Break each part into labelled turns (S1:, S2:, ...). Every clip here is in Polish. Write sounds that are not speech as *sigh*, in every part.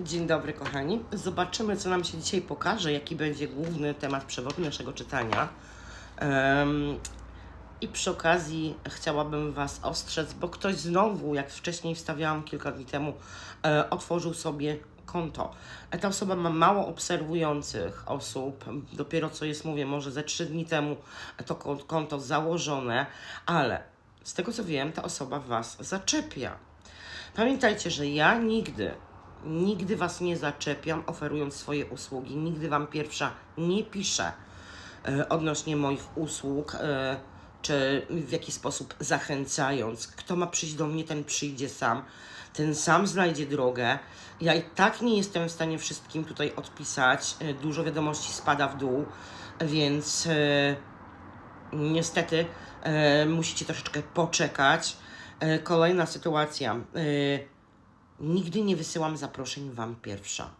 S1: Dzień dobry, kochani. Zobaczymy, co nam się dzisiaj pokaże, jaki będzie główny temat przewodni naszego czytania. Em, I przy okazji chciałabym Was ostrzec, bo ktoś znowu, jak wcześniej wstawiałam kilka dni temu, e, otworzył sobie konto. E, Ta osoba ma mało obserwujących osób, dopiero co jest, mówię, może ze trzy dni temu to kon- konto założone, ale z tego co wiem, ta osoba Was zaczepia. Pamiętajcie, że ja nigdy, nigdy Was nie zaczepiam, oferując swoje usługi. Nigdy Wam pierwsza nie piszę e, odnośnie moich usług, e, czy w jaki sposób zachęcając. Kto ma przyjść do mnie, ten przyjdzie sam. Ten sam znajdzie drogę. Ja i tak nie jestem w stanie wszystkim tutaj odpisać. E, Dużo wiadomości spada w dół, więc niestety musicie troszeczkę poczekać. Kolejna sytuacja. Nigdy nie wysyłam zaproszeń Wam pierwsza.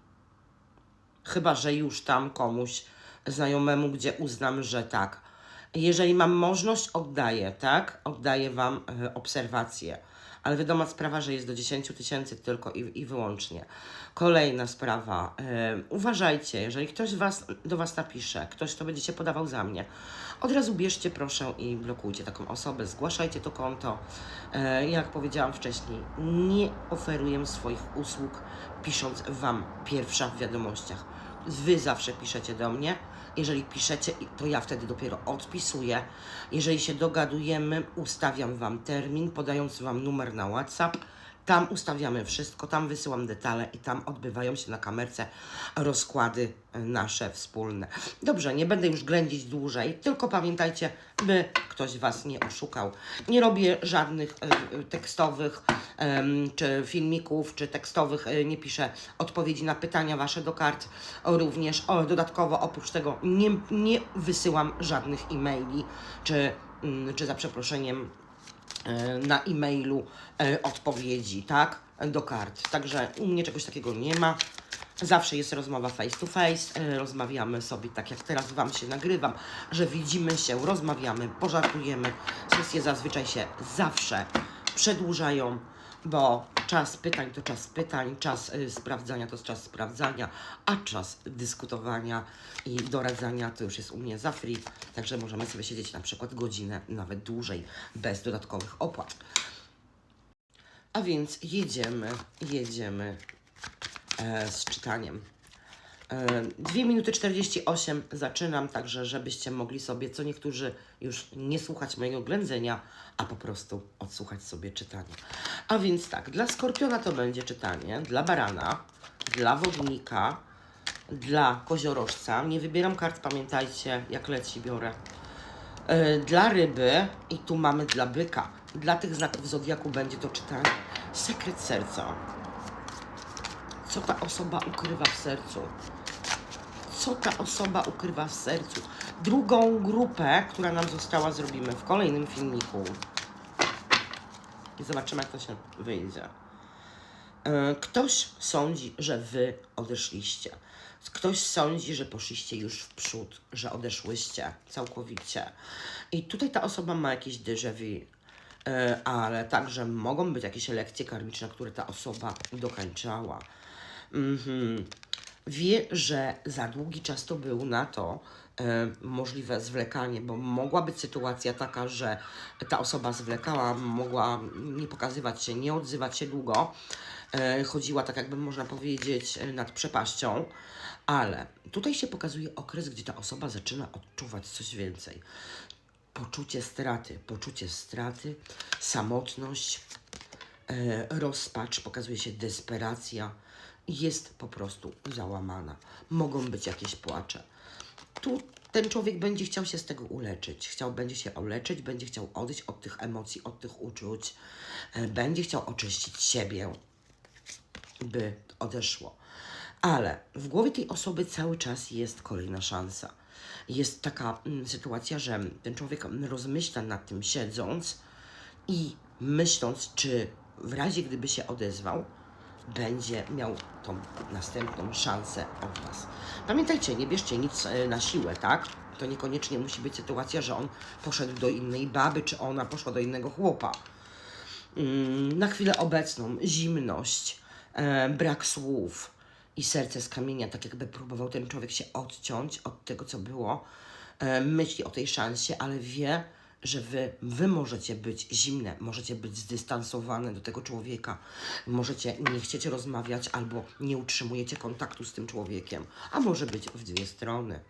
S1: Chyba, że już tam komuś znajomemu, gdzie uznam, że tak. Jeżeli mam możliwość, oddaję, tak? Oddaję Wam e, obserwacje. Ale wiadoma sprawa, że jest do 10 tysięcy tylko i, i wyłącznie. Kolejna sprawa. E, uważajcie, jeżeli ktoś was, do Was napisze, ktoś, kto będzie się podawał za mnie, od razu bierzcie proszę i blokujcie taką osobę, zgłaszajcie to konto. E, jak powiedziałam wcześniej, nie oferuję swoich usług pisząc Wam pierwsza w wiadomościach. Wy zawsze piszecie do mnie. Jeżeli piszecie, to ja wtedy dopiero odpisuję. Jeżeli się dogadujemy, ustawiam Wam termin, podając Wam numer na WhatsApp. Tam ustawiamy wszystko, tam wysyłam detale i tam odbywają się na kamerce rozkłady e, nasze wspólne. Dobrze, nie będę już ględzić dłużej, tylko pamiętajcie, by ktoś Was nie oszukał. Nie robię żadnych e, e, tekstowych czy filmików, czy tekstowych, nie piszę odpowiedzi na pytania Wasze do kart. Również dodatkowo oprócz tego nie, nie wysyłam żadnych e-maili, czy, mm, czy za przeproszeniem na e-mailu e, odpowiedzi, tak? Do kart. Także u mnie czegoś takiego nie ma. Zawsze jest rozmowa face to face. e, Rozmawiamy sobie tak jak teraz Wam się nagrywam, że widzimy się, rozmawiamy, pożartujemy. Sesje zazwyczaj się zawsze przedłużają, bo czas pytań to czas pytań, czas y, sprawdzania to czas sprawdzania, a czas dyskutowania i doradzania to już jest u mnie za free. Także możemy sobie siedzieć na przykład godzinę, nawet dłużej, bez dodatkowych opłat. A więc jedziemy, jedziemy e, z czytaniem. E, 2 minuty 48 zaczynam, także żebyście mogli sobie, co niektórzy już nie słuchać mojego ględzenia, a po prostu odsłuchać sobie czytanie. A więc tak, dla skorpiona to będzie czytanie, dla barana, dla wodnika, dla koziorożca. Nie wybieram kart, pamiętajcie, jak leci biorę. E, Dla ryby i tu mamy dla byka. Dla tych znaków zodiaku będzie to czytanie. Sekret serca. Co ta osoba ukrywa w sercu? Co ta osoba ukrywa w sercu? Drugą grupę, która nam została, zrobimy w kolejnym filmiku. I zobaczymy, jak to się wyjdzie. E, Ktoś sądzi, że wy odeszliście. Ktoś sądzi, że poszliście już w przód, że odeszłyście całkowicie. I tutaj ta osoba ma jakieś déjà vu, e, ale także mogą być jakieś lekcje karmiczne, które ta osoba dokańczała. Mhm. Wie, że za długi czas to był na to e, możliwe zwlekanie, bo mogła być sytuacja taka, że ta osoba zwlekała, mogła nie pokazywać się, nie odzywać się długo, e, chodziła tak jakby można powiedzieć e, nad przepaścią, ale tutaj się pokazuje okres, gdzie ta osoba zaczyna odczuwać coś więcej. Poczucie straty, poczucie straty, samotność, rozpacz, pokazuje się desperacja, jest po prostu załamana. Mogą być jakieś płacze. Tu ten człowiek będzie chciał się z tego uleczyć. Chciał, będzie się uleczyć, będzie chciał odejść od tych emocji, od tych uczuć, e, będzie chciał oczyścić siebie, by odeszło. Ale w głowie tej osoby cały czas jest kolejna szansa. Jest taka mm, sytuacja, że ten człowiek rozmyśla nad tym siedząc i myśląc, czy w razie gdyby się odezwał, będzie miał tą następną szansę od Was. Pamiętajcie, nie bierzcie nic e, na siłę, tak? To niekoniecznie musi być sytuacja, że on poszedł do innej baby, czy ona poszła do innego chłopa. Mm, Na chwilę obecną zimność, e, brak słów, i serce z kamienia, tak jakby próbował ten człowiek się odciąć od tego, co było. E, myśli o tej szansie, ale wie, że wy, wy możecie być zimne, możecie być zdystansowane do tego człowieka, możecie nie chcieć rozmawiać albo nie utrzymujecie kontaktu z tym człowiekiem, a może być w dwie strony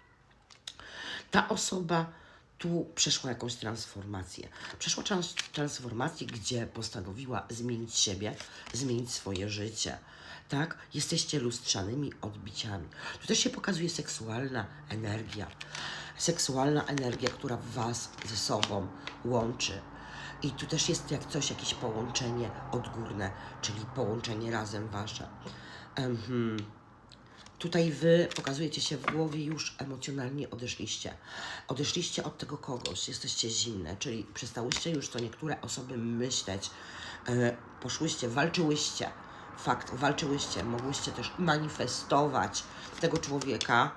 S1: ta osoba tu przeszła jakąś transformację. Przeszła trans transformację, gdzie postanowiła zmienić siebie, zmienić swoje życie. Tak? Jesteście lustrzanymi odbiciami. Tu też się pokazuje seksualna energia. Seksualna energia, która Was ze sobą łączy. I tu też jest jak coś, jakieś połączenie odgórne, czyli połączenie razem Wasze. Mhm. Tutaj wy pokazujecie się w głowie już emocjonalnie odeszliście. Odeszliście od tego kogoś, jesteście zimne, czyli przestałyście już to niektóre osoby myśleć, e, poszłyście, walczyłyście. Fakt, walczyłyście, mogłyście też manifestować tego człowieka,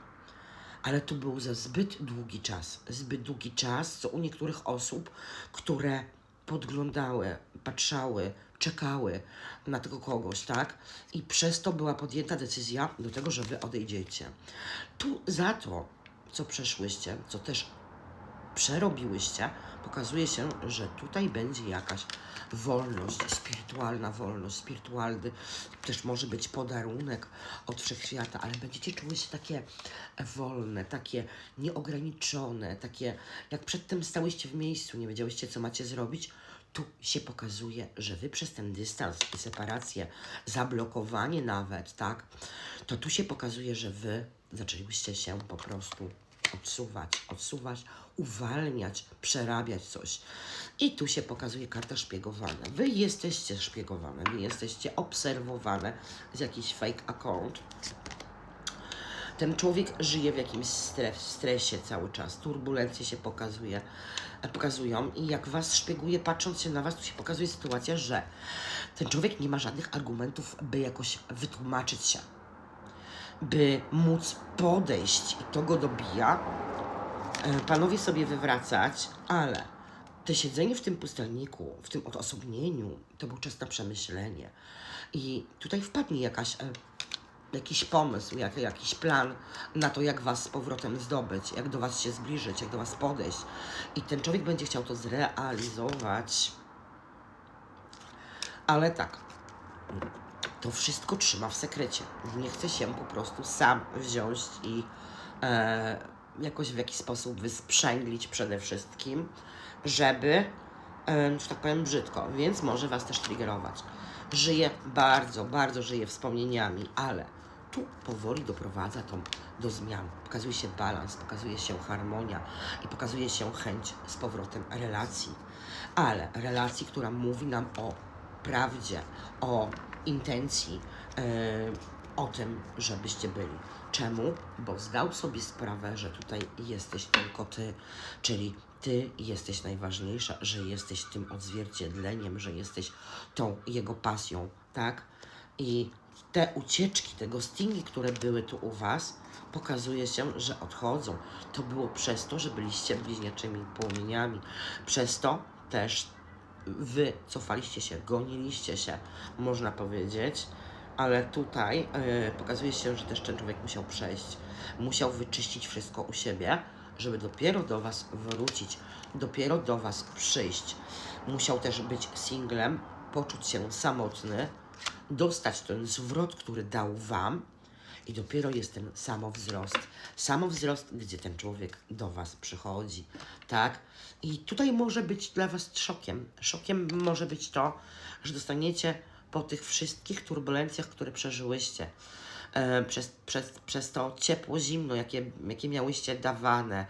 S1: ale to był za zbyt długi czas. Zbyt długi czas, co u niektórych osób, które podglądały, patrzały, czekały na tego kogoś, tak? I przez to była podjęta decyzja do tego, że wy odejdziecie. Tu za to, co przeszłyście, co też przerobiłyście, pokazuje się, że tutaj będzie jakaś wolność, spirytualna wolność, spirytualny też może być podarunek od wszechświata, ale będziecie czuły się takie wolne, takie nieograniczone, takie jak przedtem stałyście w miejscu, nie wiedziałyście, co macie zrobić. Tu się pokazuje, że wy przez ten dystans i separację, zablokowanie nawet, tak, to tu się pokazuje, że wy zaczęlibyście się po prostu odsuwać, odsuwać, uwalniać, przerabiać coś. I tu się pokazuje karta szpiegowana. Wy jesteście szpiegowane, wy jesteście obserwowane z jakiś fake account. Ten człowiek żyje w jakimś stres, stresie cały czas, turbulencje się pokazuje, pokazują i jak was szpieguje, patrząc się na was, tu się pokazuje sytuacja, że ten człowiek nie ma żadnych argumentów, by jakoś wytłumaczyć się by móc podejść i to go dobija, panowie sobie wywracać, ale to siedzenie w tym pustelniku, w tym odosobnieniu, to był czas na przemyślenie. I tutaj wpadnie jakaś, e, jakiś pomysł, jak, jakiś plan na to, jak was z powrotem zdobyć, jak do was się zbliżyć, jak do was podejść. I ten człowiek będzie chciał to zrealizować. Ale tak, to wszystko trzyma w sekrecie. Nie chce się po prostu sam wziąć i e, jakoś w jakiś sposób wysprzęglić przede wszystkim, żeby, że tak powiem brzydko, więc może Was też triggerować. Żyje bardzo, bardzo żyje wspomnieniami, ale tu powoli doprowadza to do zmian. Pokazuje się balans, pokazuje się harmonia i pokazuje się chęć z powrotem relacji. Ale relacji, która mówi nam o prawdzie, o intencji, e, o tym, żebyście byli. Czemu? Bo zdał sobie sprawę, że tutaj jesteś tylko ty, czyli ty jesteś najważniejsza, że jesteś tym odzwierciedleniem, że jesteś tą jego pasją, tak? I te ucieczki, te ghostingi, które były tu u was, pokazuje się, że odchodzą. To było przez to, że byliście bliźniaczymi płomieniami. Przez to też wy cofaliście się, goniliście się, można powiedzieć, ale tutaj yy, pokazuje się, że też ten człowiek musiał przejść, musiał wyczyścić wszystko u siebie, żeby dopiero do Was wrócić, dopiero do Was przyjść. Musiał też być singlem, poczuć się samotny, dostać ten zwrot, który dał Wam, i dopiero jest ten samowzrost. Samowzrost, gdzie ten człowiek do Was przychodzi, tak? I tutaj może być dla Was szokiem. Szokiem może być to, że dostaniecie po tych wszystkich turbulencjach, które przeżyłyście, e, przez, przez, przez to ciepło, zimno, jakie, jakie miałyście dawane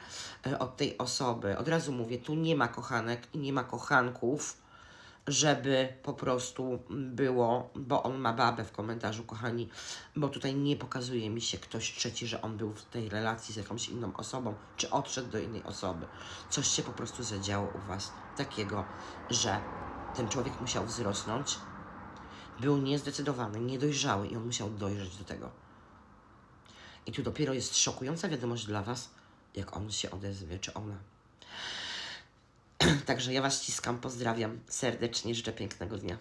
S1: e, od tej osoby. Od razu mówię, tu nie ma kochanek i nie ma kochanków, żeby po prostu było, bo on ma babę w komentarzu, kochani, bo tutaj nie pokazuje mi się ktoś trzeci, że on był w tej relacji z jakąś inną osobą, czy odszedł do innej osoby. Coś się po prostu zadziało u Was takiego, że ten człowiek musiał wzrosnąć, był niezdecydowany, niedojrzały i on musiał dojrzeć do tego. I tu dopiero jest szokująca wiadomość dla Was, jak on się odezwie, czy ona. *clears throat* Także ja Was ściskam, pozdrawiam serdecznie, życzę pięknego dnia.